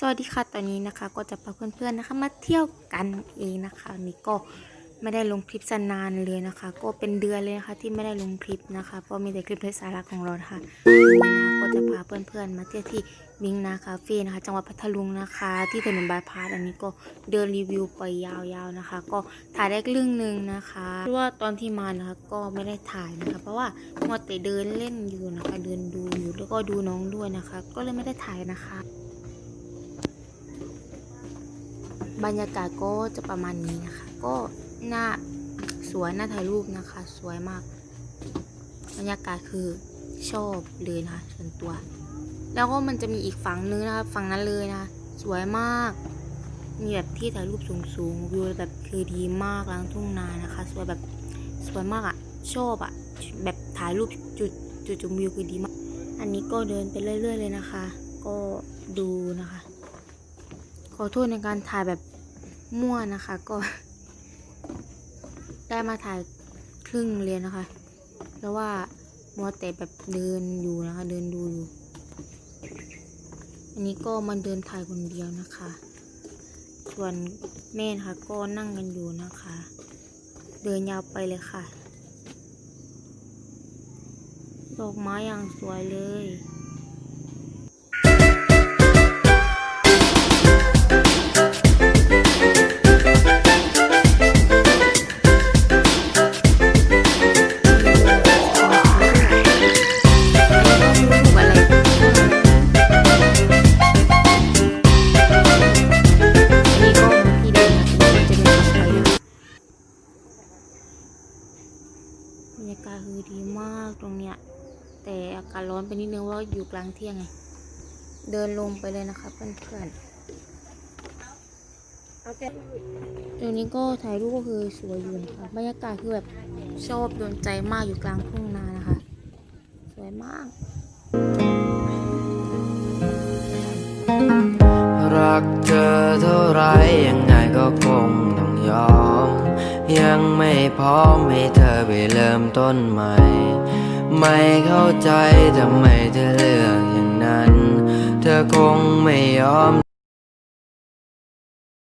สวัสดีค่ะตอนนี้นะคะก็จะพาเพื่อนๆนะคะ มาเที่ยวกันเองนะคะนี่ก็ไม่ได้ลงคลิปสนานเลยนะคะ ก็เป็นเดือนเลยนะคะที่ไม่ได้ลงคลิปนะคะเพราะมีแต่คลิปในสาระของเรานะคะวันนี้นะคะก็จะพาเพื่อนๆ มาเที่ยวที่วิงนาคาเฟ่นะคะ จังหวัดพัทลุงนะคะ ที่ถนนบายพาสอันนี้ก็เดินรีวิวไปยาวๆนะคะ ก็ถ่ายได้ครึ่งหนึ่งนะคะเพราะว่าตอนที่มานะคะก็ไม่ได้ถ่ายนะคะ เพราะว่ามัวแต่เดินเล่นอยู่นะคะ เดินดูอยู่แล้วก็ดูน้องด้วยนะคะ ก็เลยไม่ได้ถ่ายนะคะ บรรยากาศก็จะประมาณนี้นะคะ ก็น่าสวยน่าถ่ายรูปนะคะ สวยมาก บรรยากาศคือชอบเลยนะคะส่วนตัว แล้วก็มันจะมีอีกฝั่งนึงนะคะฝั่งนั้นเลยนะคะสวยมาก มีแบบที่ถ่ายรูปสูงๆวิวแบบคือดีมากกลางทุ่งนานะคะ สวยแบบสวยมากอะ่ะ ชอบอะ่ะ แบบถ่ายรูปจุดจุดชมวิวคือดีมาก อันนี้ก็เดินไปเรื่อย ๆ เลยนะคะ ก็ดูนะคะ ขอโทษในการถ่ายแบบมั่วนะคะ ก็ได้มาถ่ายครึ่งเรียนนะคะ แล้วว่ามัวแต่แบบเดินอยู่นะคะ เดินดูอยู่ อันนี้ก็มันเดินถ่ายคนเดียวนะคะ ส่วนแม่นะคะก็นั่งกันอยู่นะคะ เดินยาวไปเลยค่ะ ดอกไม้อย่างสวยเลย คือดีมากตรงเนี้ย แต่อากาศร้อนไปนิดนึงว่าอยู่กลางเที่ยงไง เดินลงไปเลยนะคะเพื่อนๆตรงนี้ก็ถ่ายรูปก็คือสวยอยู่นะคะบรรยากาศคือแบบชอบโดนใจมากอยู่กลางทุ่งนานะคะ สวยมาก รักเธอเท่าไรยังไงก็คงต้องยอม ยังไม่พร้อมให้เธอไปเริ่มต้นใหม่ ไม่เข้าใจทำไมเธอเลือกอย่างนั้น เธอคงไม่ยอม